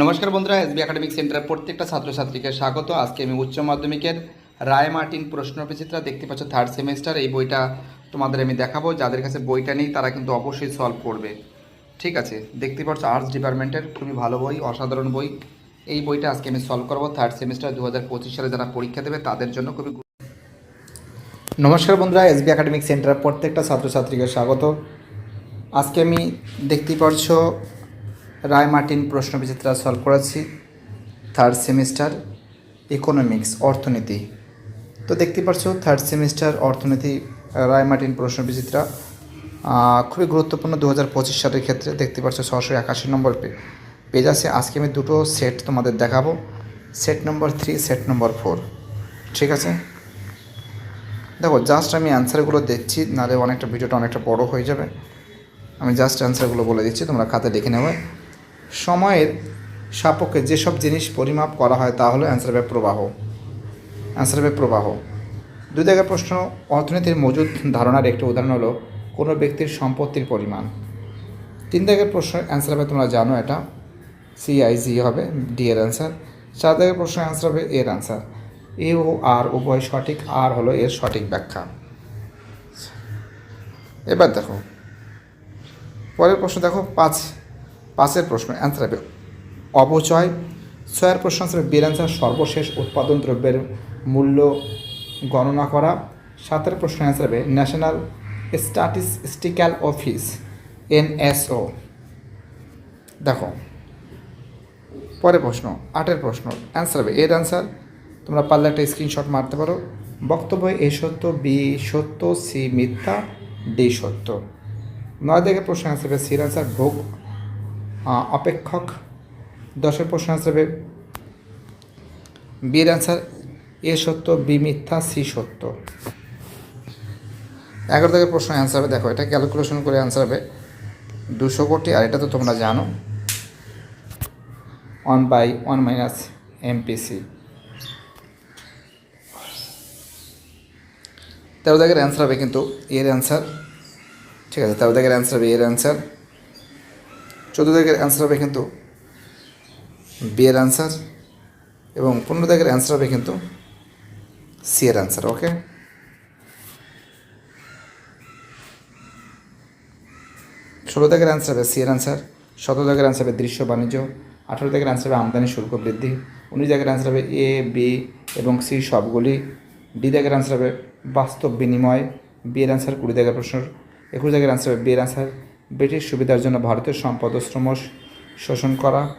নমস্কার বন্ধুরা, SB academic সেন্টারের প্রত্যেকটা ছাত্রছাত্রীকে স্বাগত। আজকে আমি উচ্চ মাধ্যমিকের রায় মার্টিন প্রশ্ন বিচিত্রা দেখতে পাচ্ছ থার্ড সেমিস্টার এই বইটা তোমাদের আমি দেখাবো। যাদের কাছে বইটা নেই, তারা কিন্তু অবশ্যই সলভ করবে। ঠিক আছে, দেখতে পাচ্ছ আর্টস ডিপার্টমেন্টের খুবই ভালো বই, অসাধারণ বই। এই বইটা আজকে আমি সলভ করব। থার্ড সেমিস্টার দু হাজার পঁচিশ সালে যারা পরীক্ষা দেবে, তাদের জন্য খুবই নমস্কার বন্ধুরা, এসবি একাডেমিক সেন্টারের প্রত্যেকটা ছাত্রছাত্রীকে স্বাগত। আজকে আমি দেখতে পারছ Ray Martin Prashna Bichitra solve করেছি। থার্ড সেমিস্টার ইকোনমিক্স অর্থনীতি। তো দেখতে পাচ্ছ থার্ড সেমিস্টার অর্থনীতি রায় মার্টিন প্রশ্ন বিচিত্রা খুবই গুরুত্বপূর্ণ দু হাজার পঁচিশ সালের ক্ষেত্রে। দেখতে পাচ্ছ ছশো একাশি নম্বর পে- পেজ আছে। আজকে আমি দুটো সেট তোমাদের দেখাবো। Set number three set number four ঠিক আছে? দেখো জাস্ট আমি অ্যান্সারগুলো দেখছি, নাহলে অনেকটা ভিডিওটা অনেকটা বড় হয়ে যাবে। আমি জাস্ট অ্যান্সারগুলো বলে দিচ্ছি, তোমরা খাতে লিখে নেবে। সময়ের সাপেক্ষে যেসব জিনিস পরিমাপ করা হয় তা হলো অ্যান্সার হবে প্রবাহ। অ্যান্সার হবে প্রবাহ। দুই জায়গায় প্রশ্ন, অর্থনীতির মজুদ ধারণার একটি উদাহরণ হলো কোনো ব্যক্তির সম্পত্তির পরিমাণ। তিন জায়গায় প্রশ্ন অ্যান্সার হবে তোমরা জানো এটা। সিআইজি হবে ডি এর অ্যান্সার চার জায়গায় প্রশ্ন অ্যান্সার হবে এর অ্যান্সার এ ও আর উভয় সঠিক আর হলো এর সঠিক ব্যাখ্যা। এবার দেখো, পরের প্রশ্ন দেখো, পাঁচ পাঁচের প্রশ্ন অ্যান্সার হবে অপচয়। ছয়ের প্রশ্ন হবে বিয়ের অ্যান্সার সর্বশেষ উৎপাদন দ্রব্যের মূল্য গণনা করা। সাতের প্রশ্ন অ্যান্সার হবে ন্যাশনাল স্ট্যাটিস্টিক্যাল অফিস এনএসও দেখো, পরের প্রশ্ন, আটের প্রশ্ন অ্যান্সার হবে এর অ্যান্সার তোমরা পারলে একটা স্ক্রিনশট মারতে পারো। বক্তব্য এ সত্য, বি সত্য, সি মিথ্যা, ডি সত্য। নয় দিকে প্রশ্ন অ্যান্সার হবে সির অ্যান্সার ভোগ অপেক্ষক দশের প্রশ্ন হবে বির অ্যান্সার এ সত্য, বি মিথ্যা, সি সত্য? এগারো থেকে প্রশ্ন অ্যান্সার হবে। দেখো, এটা ক্যালকুলেশন করে অ্যান্সার হবে। দুশো কোটি, আর এটা তো তোমরা জানো। One by one minus MPC তেরো দাগের অ্যান্সার হবে কিন্তু, এর অ্যান্সার ঠিক আছে, তেরো দাগের অ্যান্সার হবে, এর অ্যান্সার চোদ্দ দাগের অ্যান্সার হবে কিন্তু বি এর অ্যান্সার এবং পনেরো দাগের অ্যান্সার হবে কিন্তু সি এর অ্যান্সার ওকে ষোলো দাগের অ্যান্সার হবে সি এর অ্যান্সার সতেরো দাগের অ্যান্সার হবে দৃশ্য বাণিজ্য, আঠেরো দাগের অ্যান্সার হবে আমদানি শুল্ক বৃদ্ধি, উনিশ দাগের অ্যান্সার হবে এ বি এবং সি সবগুলি ডি দাগের অ্যান্সার হবে বাস্তব বিনিময় বি এর অ্যান্সার কুড়ি দাগের প্রশ্ন, একুশ দাগের অ্যান্সার হবে বি এর অ্যান্সার ব্রিটিশ সুবিধার জন্য ভারতের সম্পদ শ্রম শোষণ করা।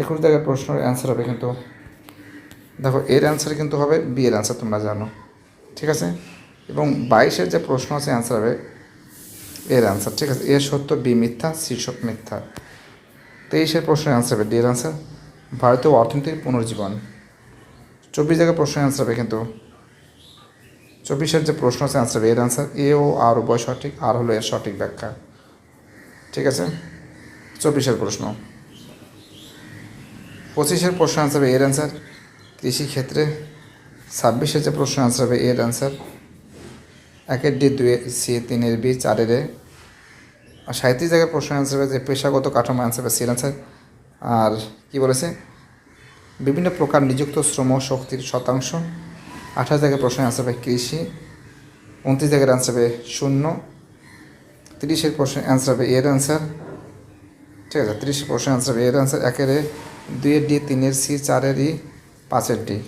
একুশ দাগের প্রশ্নের অ্যান্সার হবে কিন্তু। দেখো, এর অ্যান্সার কিন্তু হবে বি এর অ্যান্সার তোমরা জানো। ঠিক আছে? এবং বাইশের যে প্রশ্ন আছে অ্যান্সার হবে এর অ্যান্সার ঠিক আছে? এ সত্য বি মিথ্যা সব মিথ্যা। তেইশের প্রশ্নের অ্যান্সার হবে ডি এর অ্যান্সার ভারতীয় অর্থনীতির পুনর্জীবন। চব্বিশ জায়গায় প্রশ্নের অ্যান্সার হবে কিন্তু। চব্বিশের যে প্রশ্ন আছে অ্যান্সার হবে এর অ্যান্সার এ ও আর উভয় সঠিক আর হলো এর সঠিক ব্যাখ্যা। ঠিক আছে? চব্বিশের প্রশ্ন। পঁচিশের প্রশ্ন অ্যান্সার হবে এর অ্যান্সার কৃষিক্ষেত্রে ছাব্বিশের যে প্রশ্ন অ্যান্সার হবে এর অ্যান্সার একের ডি দুই সি, তিনের বি, চারের এ। আর সাঁত্রিশ জায়গায় প্রশ্ন অ্যান্সার হবে যে পেশাগত কাঠামো অ্যান্সার হবে সির অ্যান্সার আর কি বলেছে? বিভিন্ন প্রকার নিযুক্ত শ্রম শক্তির শতাংশ। আঠাশ জায়গায় প্রশ্ন অ্যান্সার হবে কৃষি। উনত্রিশ জায়গার অ্যান্সার হবে শূন্য। তিরিশের প্রশ্নের অ্যান্সার হবে এর অ্যান্সার ঠিক আছে, তিরিশের প্রশ্নের অ্যান্সার হবে এর অ্যান্সার একের এ, দুইয়ের ডি, তিনের সি, চারের ই, পাঁচের ডি।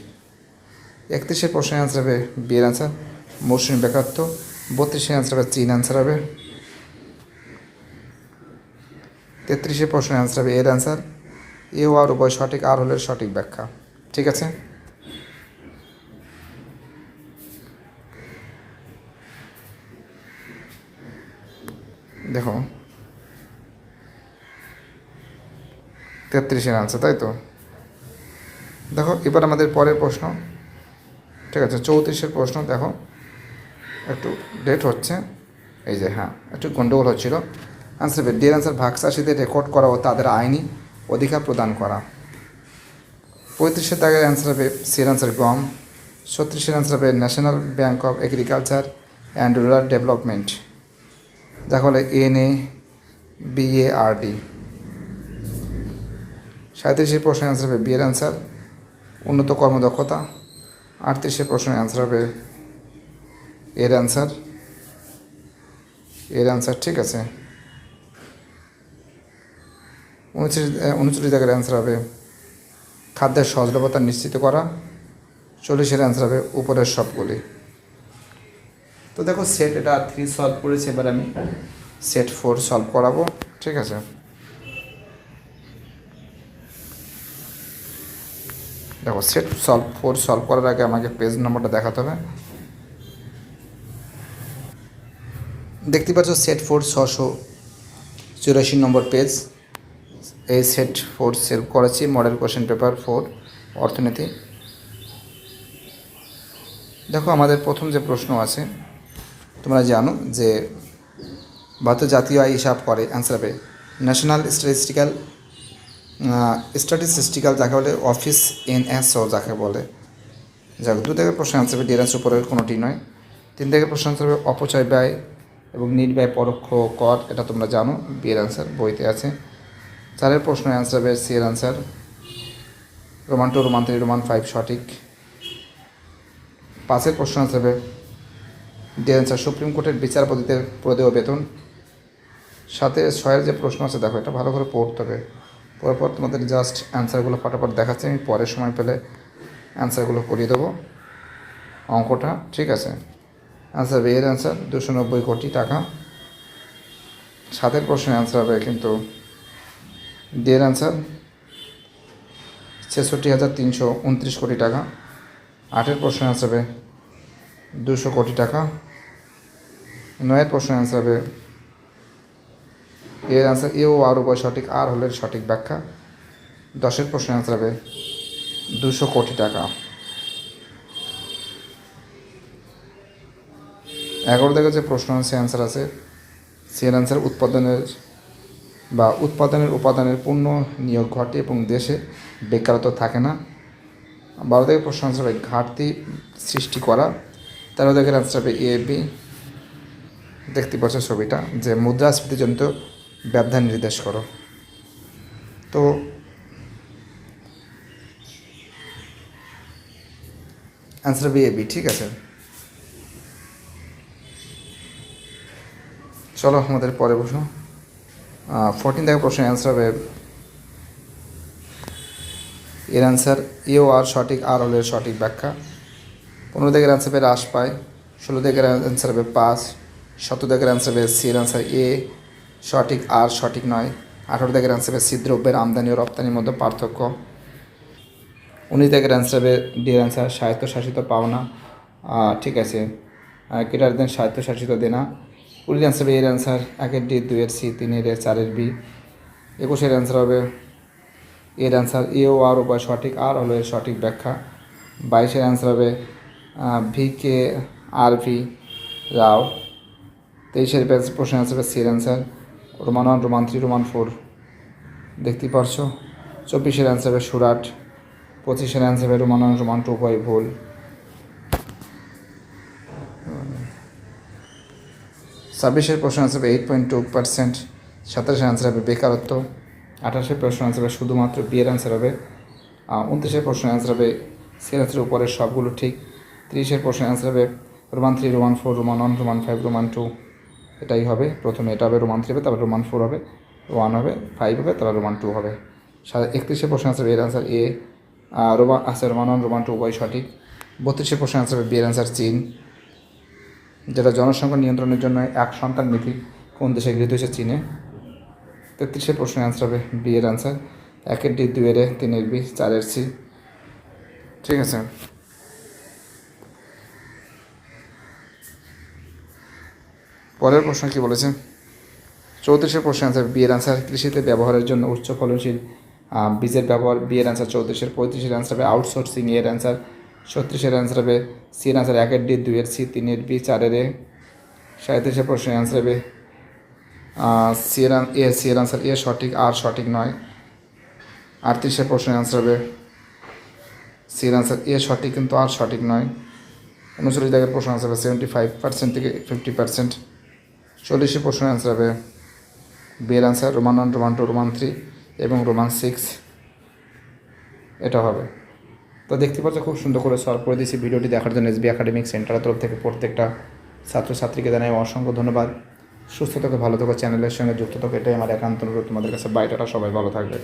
একত্রিশের প্রশ্নের অ্যান্সার হবে বি এর অ্যান্সার মৌসুমী বেকারত্ব। বত্রিশের অ্যান্সার হবে চীন অ্যান্সার হবে। তেত্রিশের প্রশ্নের অ্যান্সার হবে এর অ্যান্সার এ আর উভয় সঠিক আর হলে সঠিক ব্যাখ্যা। ঠিক আছে? দেখো। তেত্রিশের আনসার তাই তো? দেখো, এবার আমাদের পরের প্রশ্ন। ঠিক আছে, চৌত্রিশের প্রশ্ন, দেখো। একটু ডেট হচ্ছে। এই যে হ্যাঁ একটু গণ্ডগোল হচ্ছিল। আনসার ডির আনসার ভাগচাষীদের রেকর্ড করা ও তাদের আইনি অধিকার প্রদান করা। পঁয়ত্রিশের দাগের অ্যান্সার হবে সির আনসার গম ছত্রিশের অ্যান্সার হবে national bank of agriculture and rural development বলে N A B A R D সাঁত্রিশের প্রশ্নের অ্যান্সার হবে বিয়ের অ্যান্সার উন্নত কর্মদক্ষতা। আটত্রিশের প্রশ্নের অ্যান্সার হবে এর অ্যান্সার এর অ্যান্সার ঠিক আছে। উনত্রিশ উনচল্লিশ জায়গার অ্যান্সার হবে খাদ্যের সহজলভ্যতা নিশ্চিত করা। চল্লিশের অ্যান্সার হবে উপরের সবগুলি। তো দেখো সেট এটা থ্রি সলভ করেছি, এবার আমি সেট ফোর সলভ করাবো, ঠিক আছে? দেখো সেট সলভ ফোর সলভ করার আগে আমাকে পেজ নম্বরটা দেখাতে হবে। দেখতে পাচ্ছ সেট ফোর ছশো চুরাশি নম্বর পেজ এই সেট ফোর সেল করেছি মডেল কোশ্চেন পেপার ফোর অর্থনীতি। দেখো আমাদের প্রথম যে প্রশ্ন আছে তোমরা জানো যে ভারতের জাতীয় আয় হিসাব করে অ্যান্সার হবে ন্যাশনাল স্ট্যাটিস্টিক্যাল স্ট্যাটিস্টিক্যাল যাকে বলে অফিস এন এস ও যাকে বলে। যাক, দু থেকে প্রশ্ন অ্যান্সার হবে ডিএনএস উপরের কোনোটি নয়। তিন থেকে প্রশ্ন অ্যান্সার হবে অপচয় ব্যয় এবং নির্ব্যয় পরোক্ষ কর, এটা তোমরা জানো বিয়ের অ্যান্সার বইতে আছে। চারের প্রশ্ন অ্যান্সার হবে সি এর answer roman two roman three roman five সঠিক। পাঁচের প্রশ্ন অ্যান্সার হবে ডি অ্যান্সার সুপ্রিম কোর্টের বিচারপতিদের প্রদেয় বেতন। সাথে ছয়ের যে প্রশ্ন আছে, দেখো, এটা ভালো করে পড়তে হবে। পড়ার পর তোমাদের জাস্ট অ্যান্সারগুলো ফটাফট দেখাচ্ছি, আমি পরের সময় পেলে অ্যান্সারগুলো করিয়ে দেবো। অঙ্কটা, ঠিক আছে? অ্যান্সার হবে এর অ্যান্সার দুশো নব্বই কোটি টাকা। সাতের প্রশ্নের অ্যান্সার হবে কিন্তু ডি এর অ্যান্সার ছেষট্টি হাজার তিনশো উনত্রিশ কোটি টাকা। আটের প্রশ্ন অ্যান্সার হবে দুশো কোটি টাকা। নয়ের প্রশ্ন অ্যান্সার হবে এর অ্যান্সার এ ও আর উভয় সঠিক আর হলের সঠিক ব্যাখ্যা দশের প্রশ্ন অ্যান্সার হবে দুশো কোটি টাকা এগারো থেকে যে প্রশ্ন আছে অ্যান্সার আছে সে অ্যান্সার উৎপাদনের বা উৎপাদনের উপাদানের পূর্ণ নিয়োগ ঘটে এবং দেশে বেকারত্ব থাকে না বারো থেকে প্রশ্ন আনসার হবে ঘাটতি সৃষ্টি করা তেরো থেকে আনসার হবে এ বি দেখতে পাচ্ছ ছবিটা, যে মুদ্রাস্ফীতিজনিত ব্যবধান নির্দেশ করো। তো অ্যান্সার বি এ বি ঠিক আছে? চলো আমাদের পরে বসো ফোরটিন থেকে প্রশ্নের অ্যান্সার হবে। এর অ্যান্সার এ ও আর সঠিক, আর হলের সঠিক ব্যাখ্যা। পনেরো দিকের অ্যান্সার হবে হ্রাস পায়। ষোলো দিকের অ্যান্সার হবে পাঁচ। সতেরো দিকের অ্যান্সার হবে সি এর অ্যান্সার এ সঠিক আর সঠিক নয়। আঠারো দিকের অ্যান্সার হবে সি দ্রব্যের আমদানি ও রপ্তানির মধ্যে পার্থক্য। উনিশ দিকের অ্যান্সার হবে ডি এর অ্যান্সার স্বায়ত্তশাসিত পাওনা। ঠিক আছে। কেটার দেন স্বায়ত্তশাসিত দেনা। কুড়ির অ্যান্সার হবে এর অ্যান্সার একের ডি দুইয়ের সি তিনের এ চারের বি একুশের অ্যান্সার হবে এর অ্যান্সার এ ও আর উভয় সঠিক আর হলো এর সঠিক ব্যাখ্যা। বাইশের অ্যান্সার হবে ভি কে আর ভি রাও। তেইশের প্রশ্ন অ্যান্সার হবে সি এর answer roman one roman three roman four দেখতেই পারছ? চব্বিশের অ্যান্সার হবে সুরাট। পঁচিশের অ্যান্সার হবে রোমান ওয়ান রোমান টু উভয় ভুল। ছাব্বিশের প্রশ্ন আনসার হবে এইট পয়েন্ট টু পার্সেন্ট সাতাশের আনসার হবে বেকারত্ব। আঠাশের প্রশ্ন আনসার হবে শুধুমাত্র বিয়ের আনসার হবে। উনত্রিশের প্রশ্ন আনসার হবে সের আনসারের উপরের সবগুলো ঠিক। তিরিশের প্রশ্ন আনসার হবে roman three roman four roman one roman five roman two এটাই হবে। প্রথমে এটা হবে রোমান থ্রি হবে, তারপর রোমান ফোর হবে ওয়ান হবে ফাইভ হবে, তারপর রোমান টু হবে। সাড়ে একত্রিশে প্রশ্ন আসবে এর আনসার এ রোমান আচ্ছা রোমান ওয়ান রোমান টু উভয় সঠিক। বত্রিশের প্রশ্ন আসবে হবে বিয়ের আনসার চীন যেটা জনসংখ্যা নিয়ন্ত্রণের জন্য এক সন্তান নীতি কোন দেশে গৃহীত হয়েছে? চীনে। তেত্রিশে প্রশ্নের অ্যান্সার হবে বি এর অ্যান্সার একের ডি দুয়ের এ তিনের বি, চারের সি। ঠিক আছে? পরের প্রশ্ন কি বলেছে? চৌত্রিশের প্রশ্ন আনসার বি আনসার কৃষিতে ব্যবহারের জন্য উচ্চ ফলনশীল বীজের ব্যবহার বি এর অ্যান্সার চৌত্রিশের, পঁয়ত্রিশের অ্যান্সার হবে আউটসোর্সিং এর অ্যান্সার ছত্রিশের অ্যান্সার হবে সি এর আনসার একের ডি দুইয়ের সি তিনের বি চারের এ সাঁত্রিশের প্রশ্নের অ্যান্সার হবে সি এর এ সি এর অ্যান্সার এ সঠিক, আর সঠিক নয়। আটত্রিশের প্রশ্নের অ্যান্সার হবে সি এর আনসার এ সঠিক কিন্তু আর সঠিক নয়। উনচল্লিশ জায়গার প্রশ্ন অ্যান্সার হবে সেভেন্টি ফাইভ পার্সেন্ট থেকে ফিফটি পার্সেন্ট চল্লিশের প্রশ্নের অ্যান্সার হবে। বিয়ের answer roman one roman two roman three এবং রোমান সিক্স এটা হবে। তো দেখতে পাচ্ছ, খুব সুন্দর করে সলভ করে দিয়েছি ভিডিওটি দেখার জন্য এসবি একাডেমিক সেন্টারের তরফ থেকে প্রত্যেকটা ছাত্রছাত্রীকে জানাই অসংখ্য ধন্যবাদ। সুস্থ থাকো, ভালো থাকো চ্যানেলের সঙ্গে যুক্ত থাকো, এটাই আমার একান্ত অনুরোধ তোমাদের কাছে। বাইটাটা সবাই, ভালো থাকবে।